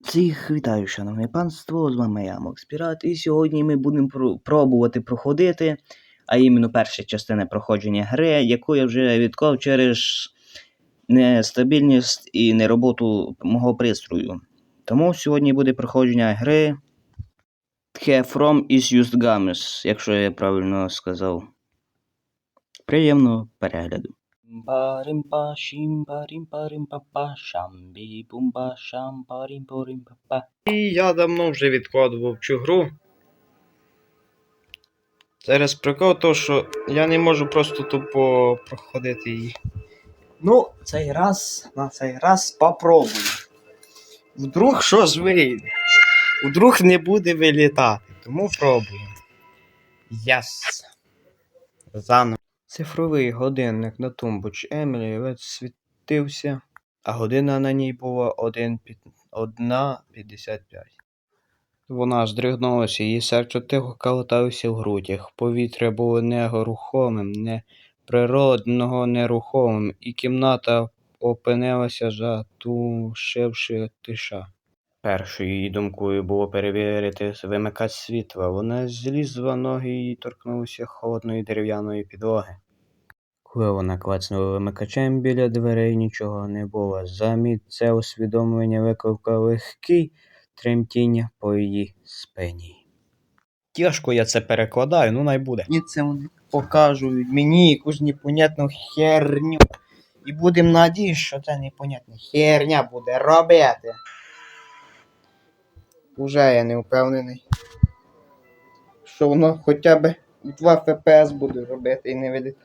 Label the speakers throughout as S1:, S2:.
S1: Всіх вітаю, шановне панство, з вами я, Мокс Пірат, і сьогодні ми будемо про- пробувати проходити, а іменно перша частина проходження гри, яку я вже відклав через нестабільність і нероботу мого пристрою. Тому сьогодні буде проходження гри The From is Used Games, якщо я правильно сказав. Приємного перегляду. Рімпа, шамбі, бумба, шампа, рімпа, рімпа.
S2: І я давно вже відкладував цю гру. Зараз прикол то, що я не можу просто тупо проходити її. Ну, цей раз, на цей раз попробую. Вдруг щось вийде. Вдруг не буде вилітати. Тому пробуємо. Яс. Заново. Цифровий годинник на тумбочці Емілі відсвітився, а година на ній була 1.55. Вона здригнулася, її серце тихо калаталося в грудях. Повітря було нерухомим, неприродного нерухомим, і кімната опинилася, затушивши тиша. Першою її думкою було перевірити вимикач світла. Вона злізла ноги і торкнулася холодної дерев'яної підлоги. Коли вона клацнула вимикачем біля дверей, нічого не було. Замість це усвідомлення викликало легкий тремтіння по її спині. Тяжко я це перекладаю, ну най буде. І це вони покажуть мені якусь непонятну херню. І будемо надіятися, що це непонятна херня буде робити. Уже я не впевнений. Що воно хоча б 2 FPS буде робити і не видить.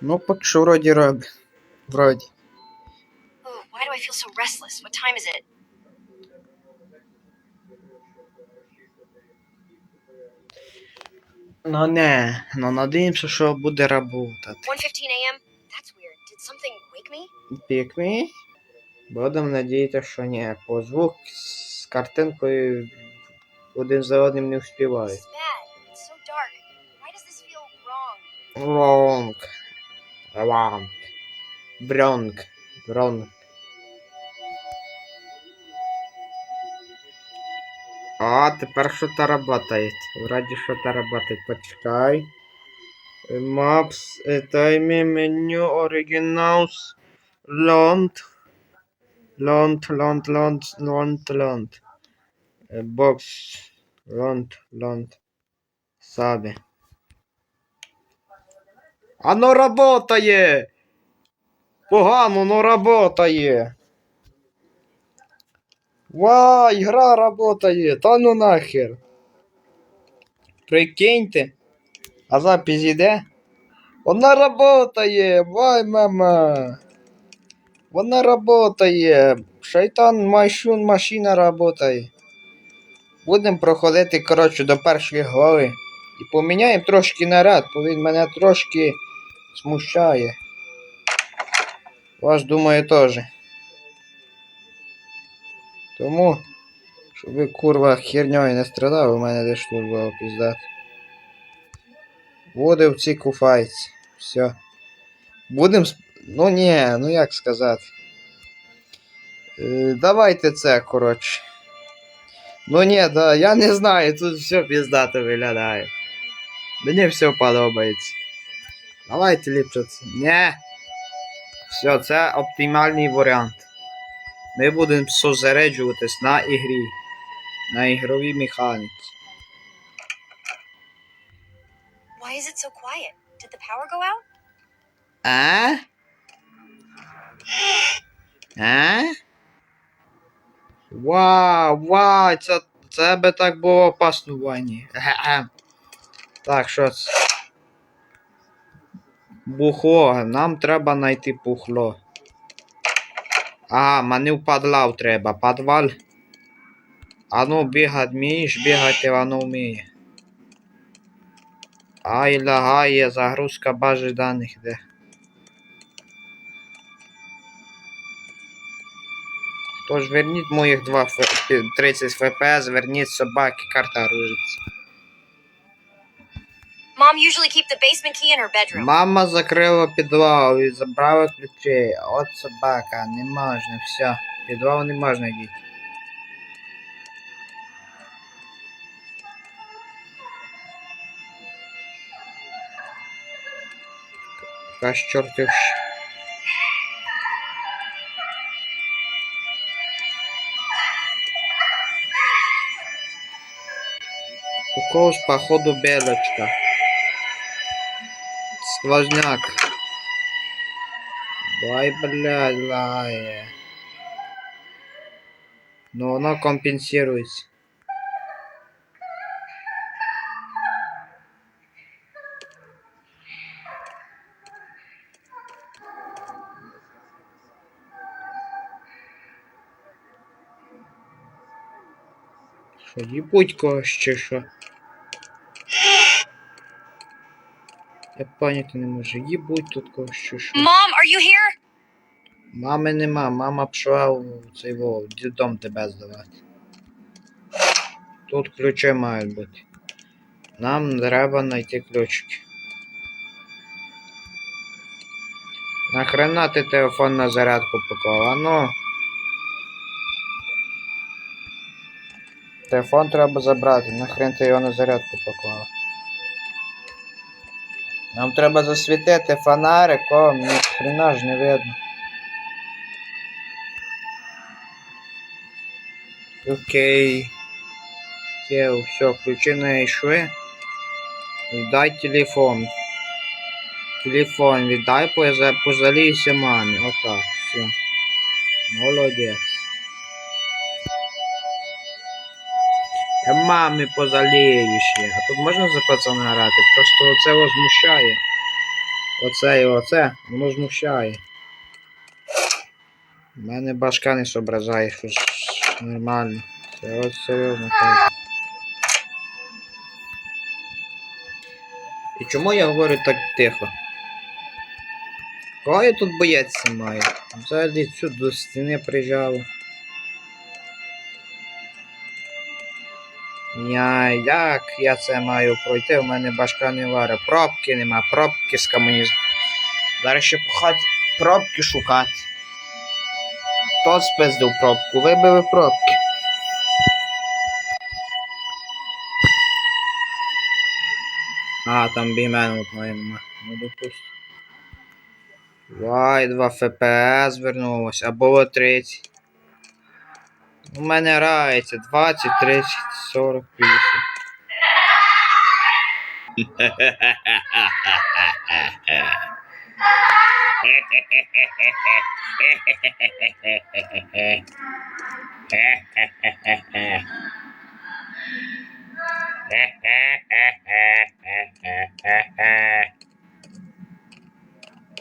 S2: Ну, поки що вроді робить. Вроді.
S3: Oh, why do I feel so restless? What time is it?
S2: Ну не, ну надіємося, що буде работати.
S3: 1:15 a.m. That's weird. Did something wake me?
S2: Пікмі? Будемо надіятися, що ні. По звук з картинкою один за одним не
S3: This
S2: вспівають.
S3: is bad. It's so dark. Why does this feel wrong?
S2: Wrong. Wrong. Wrong. Wrong. А, тепер що-то работает. Вроде что-то работает. Почекай. Maps, тайми, меню, оригиналс, Лонд. Лонд, лонд, лонд, лонд, лонд. Бокс. Лонд, лонд. Саби. Оно работає! Погано, но работає. Вай, гра работає, та ну нахер. Прикиньте. А запись іде? Вона работає, вай, мама. Вона работає. Шайтан майшун машина работає. Будемо проходити, коротше, до першої глави. І поміняємо трошки наряд, бо він мене трошки смущає. Вас думаю теж. Тому, щоб ви курва херньою не страдали, у мене десь тут було піздати. Буде в цій куфайці. Все. Будем. Ну ні, ну як сказати. Е, давайте це, коротше. Ну ні, да, я не знаю, тут все піздато виглядає. Мені все подобається. Давайте ліпше це. Ні. Все, це оптимальний варіант. Ми будемо зосереджуватись на ігрі. На ігровій механіці.
S3: Why is it so quiet? Did the power go out?
S2: А? А? Вау, вау, це, це би так було опасно в. Ге-ге. Так, що це? Бухло, нам треба знайти бухло. А, мені в підвал треба, підвал. А ну бігать вмієш, бігати воно вміє. Ай, лагає, загрузка бази даних де. Тож верніть моїх 2 ф... 30 фпс, верніть собаки, карта ружиться.
S3: Mom usually keep the basement key in her bedroom.
S2: Мама закрила підвал і забрала ключі. От собака, не можна, все. Підвал не можна йти. Якась чортів. Щ- У когось, походу, белочка. Сквозняк. Ой, блядь, лає. Ну, воно компенсирується. Що, їбуть когось чи що? Я поняти не можу. Їбуть тут когось чи що.
S3: Mom, are you here?
S2: Мами нема, мама пішла в цей во, в дідом тебе здавати. Тут ключі мають бути. Нам треба знайти ключики. Нахрена ти телефон на зарядку поклав? А ну. Телефон треба забрати, нахрен ти його на зарядку поклав. Нам треба засвітити фонарик, о, ні хрена ж не видно. Окей. Окей, все, ключи знайшли. Віддай телефон. Телефон віддай, поза- позалійся мамі. Отак, все. Молодець. Я мамі позалію ще. А тут можна за пацана грати? Просто оце возмущає. Оце і оце, воно змущає. У мене башка не соображає, що ж нормально. Це от серйозно кажу. І чому я говорю так тихо? Кого я тут бояться маю? Взагалі цю до стіни прижало. Я, як я це маю пройти? У мене башка не варить. Пробки нема, пробки з комунізм. Зараз ще по хаті пробки шукати. Хто спиздив пробку? Вибили пробки. А, там бігмен одної нема. Ну допустим. Вай, 2 FPS вернулось, а було 30. У мене грається 20, 30, 40, 50.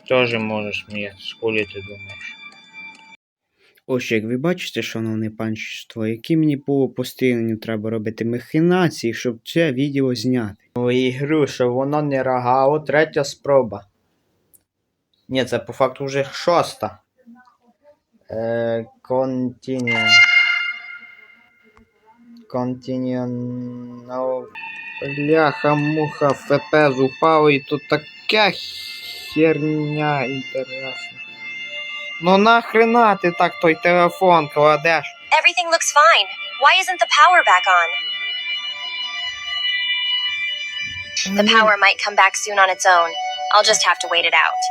S2: Тоже можеш сміятися, коли ти думаєш.
S4: Ось як ви бачите, шановне панство, які мені було постійно треба робити махінації, щоб це відео зняти.
S2: Ой, Ігруша, воно не рагало, третя спроба. Ні, це по факту вже шоста. Е, Continue. Continue. No. Бляха, муха, ФПС упав і тут така херня інтересна. Ну нахрена ти так той телефон кладеш?
S3: Everything looks fine. Why isn't the power back on? The power might come back soon on its own. I'll just have to wait it out.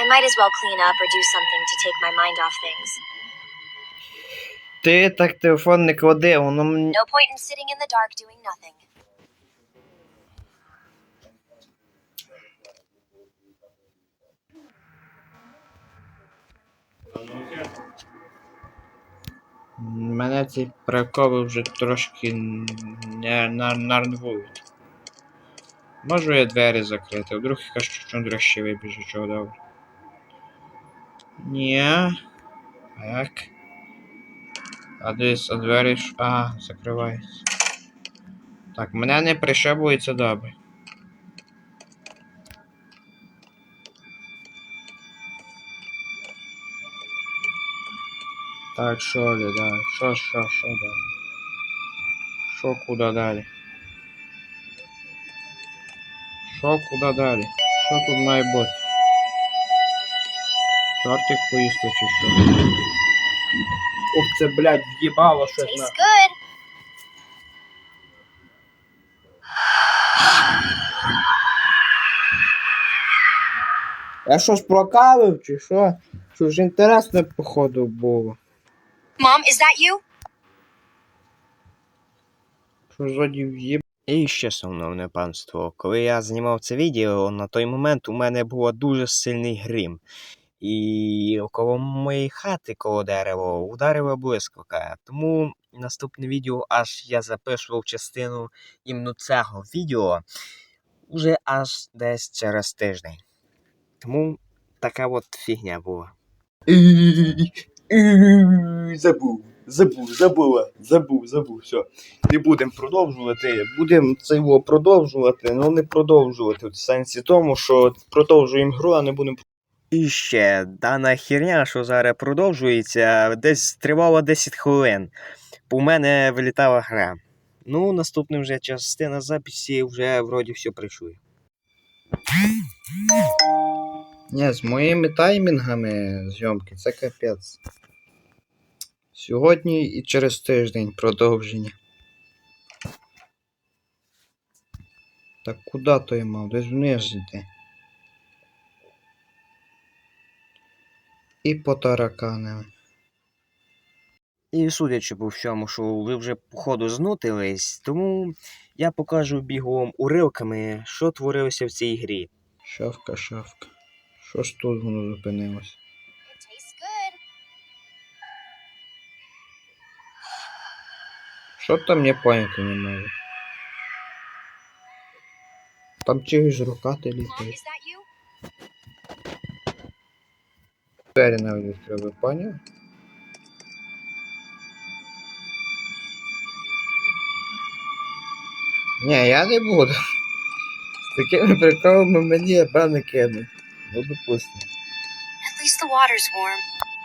S3: I might as well clean up or do something to take my mind off things.
S2: Ти так телефон не клади, воно м-
S3: No point in sitting in the dark doing nothing.
S2: Мене ці приколи вже трошки не на- Можу я двері закрити, вдруг якась чучундра ще вибіже, чого добре. Ні. Так. А десь а двері. А, закриваються. Так, мене не пришибується добре. Так, що ли, да. Що, що, що, да. Що куди далі? Що куди далі? Що тут має бути? Тортик поїсти чи що? Ох, це, блядь, в'їбало щось на. Я що ж прокалив, чи що? Що ж інтересне, походу, було.
S3: Mom, is that you?
S2: Що.
S5: І ще, шановне панство, коли я знімав це відео, на той момент у мене був дуже сильний грім. І коло моєї хати, коло дерева, ударила блискавка. Тому наступне відео аж я записував частину іменно цього відео уже аж десь через тиждень. Тому така от фігня була.
S2: Забув, забув, забула, забув, забув, все. Не будемо продовжувати. Будемо це його продовжувати, але не продовжувати. В сенсі тому, що продовжуємо гру, а не будемо.
S5: І ще дана херня, що зараз продовжується, десь тривала 10 хвилин. У мене вилітала гра. Ну, наступна вже частина записі вже вроді все працює.
S2: Ні, з моїми таймінгами зйомки це капець. Сьогодні і через тиждень продовження. Так куди то я мав? Десь вниз йти. І по тараканам.
S5: І судячи по всьому, що ви вже походу знутились, тому я покажу бігом уривками, що творилося в цій грі.
S2: Шавка, шавка. Що ж тут воно зупинилось? Що там я поняти не можу? Там літають.
S3: is that you?
S2: Двері навіть відкрили, поняв? Ні, я не буду. З такими приколами мені певно кинуть. Ну, допустимо.
S3: At least the water's warm.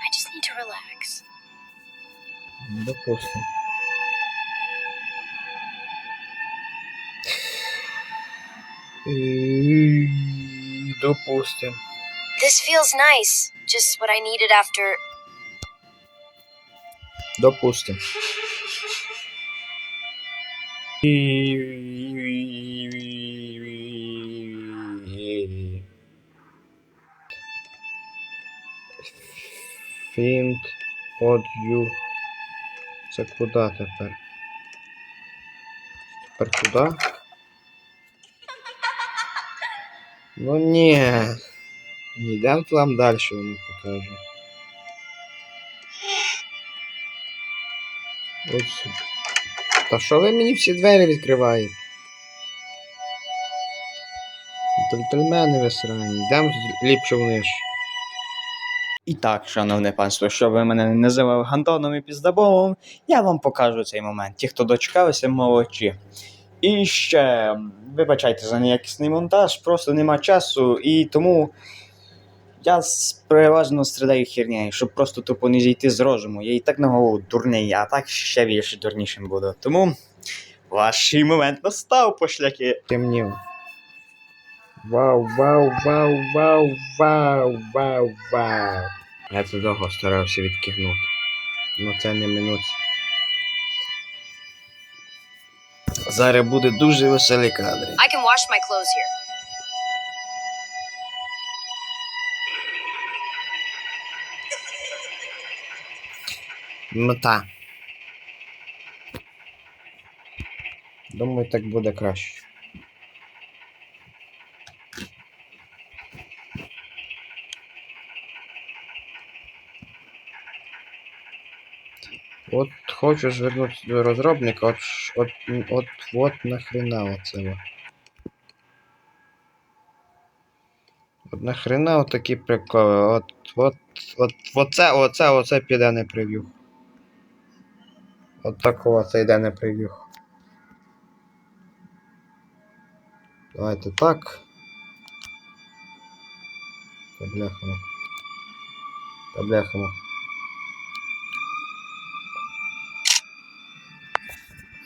S3: I just need to relax.
S2: Ну, Допустимо. І- Допустим.
S3: This feels nice. Just what I needed after.
S2: Допустим. Фінт от ю. Це куди тепер? Тепер куди? Ну ні. Не йдемо там далі, воно покаже. Ось. Та що ви мені всі двері відкриваєте? Джентльмени ви срані, йдемо ліпше вниз.
S1: І так, шановне панство, щоб ви мене не називали Гантоном і Піздаболом, я вам покажу цей момент. Ті, хто дочекалися, молодці. І ще вибачайте за неякісний монтаж, просто нема часу, і тому я переважно страдаю хернею, щоб просто тупо не зійти з розуму. Я і так на голову дурний, а так ще більше дурнішим буду. Тому ваш момент настав, пошляки.
S2: Темнів. Вау, вау, вау, вау, вау, вау, вау. Я це довго старався відкигнути. Ну це не минуться.
S1: Зараз буде дуже веселі кадри.
S3: I can wash my clothes here.
S2: Мета. Думаю, так буде краще. От хочу звернутися до розробника, от, от, от, от нахрена оце. во. От нахрена от такі приколи. От, от, от, оце, оце, оце піде не прев'ю. От такого це йде не прев'ю. Давайте так. Та бляхамо.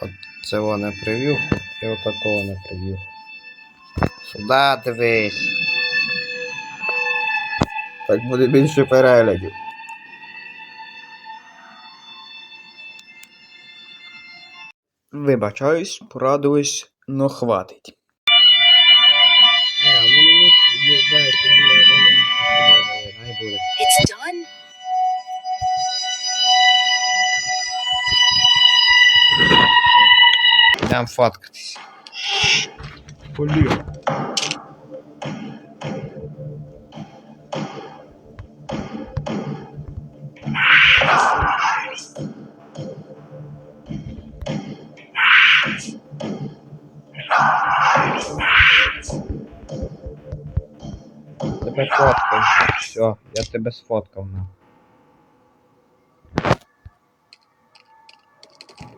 S2: Оце не прев'юху і отакого не прев'юху. Сюди дивись. Так буде більше переглядів.
S4: Вибачаюсь, порадуюсь, но хватить.
S3: It's done?
S2: Йдемо фоткатись. Тебе фоткав. Все, я тебе сфоткав на.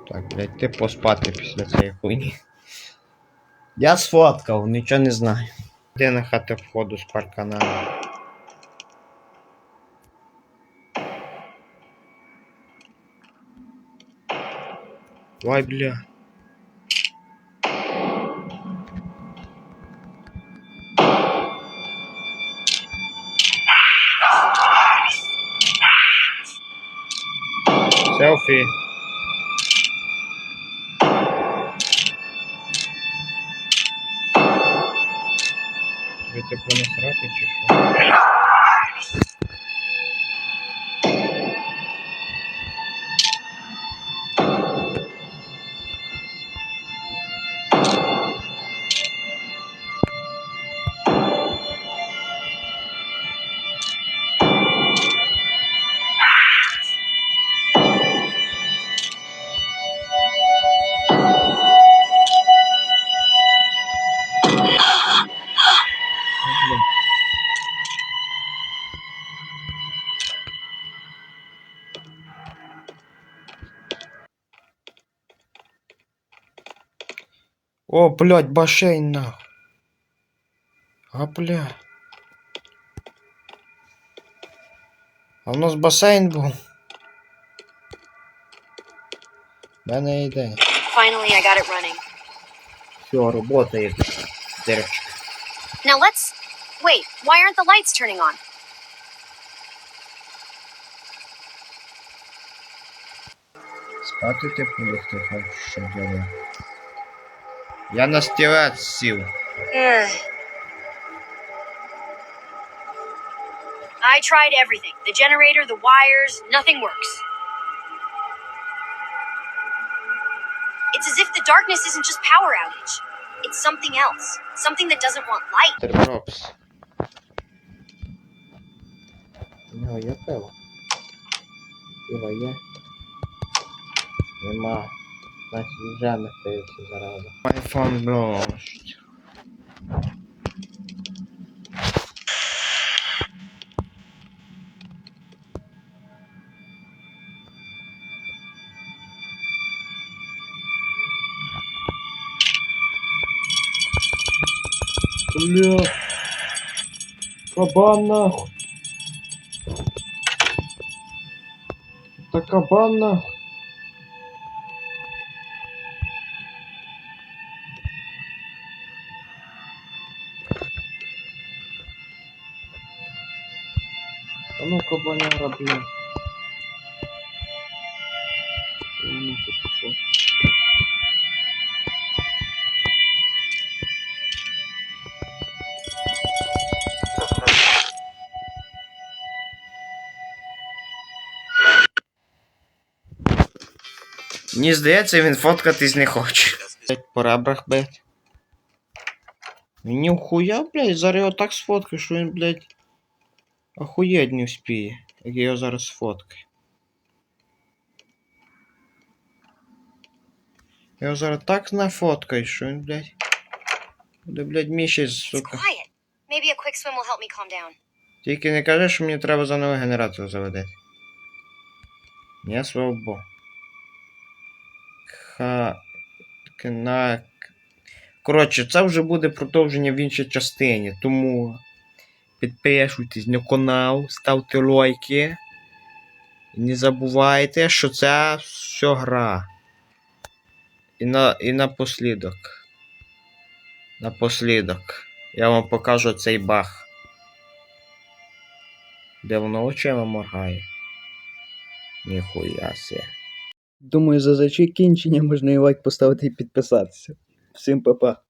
S2: Так, блядь, ти поспати після цієї хуйні. Я сфоткав, нічого не знаю. Де на хати входу з парканами? Ой, бля. Селфі. Типу не срати чи що? О, блядь, басейн нахуй. А, бля. А в нас басейн був. В мене ідея.
S3: Finally, I got it running.
S2: Все, работає. Дирочка.
S3: Now let's. Wait, why aren't the lights turning on?
S2: Спати ти полягти щоб я не. Я на стілець сів.
S3: Ugh. I tried everything the generator, the wires, nothing works. It's as if the darkness isn't just power outage, it's something else. Something that doesn't want light.
S2: Терпропс. У нього є пиво? Пиво є? Нема. Значить вже не пився зараза. Айфон блощ. Бля. Кабан нахуй. Это кабан нахуй. Пошел. Мені здається, він фоткатись не хоче. Блять, по ребрах, блять. Він хуя, блять, зараз його так сфоткаю, що він, блять, охуєть не вспіє, як я його зараз сфоткаю. Я його зараз так нафоткаю, що він, блять. Буде, блять, мішать,
S3: It's
S2: сука. Тільки не кажи, що мені треба заново генератор заведати. Не свобо. Ха. Кнак. Коротше, це вже буде продовження в іншій частині. Тому підписуйтесь на канал, ставте лайки. І не забувайте, що це все гра. І на, і напослідок. Напослідок. Я вам покажу цей баг. Де воно очима моргає. Ніхуя се.
S1: Думаю, за закінчення можна і лайк поставити і підписатися. Всім па-па.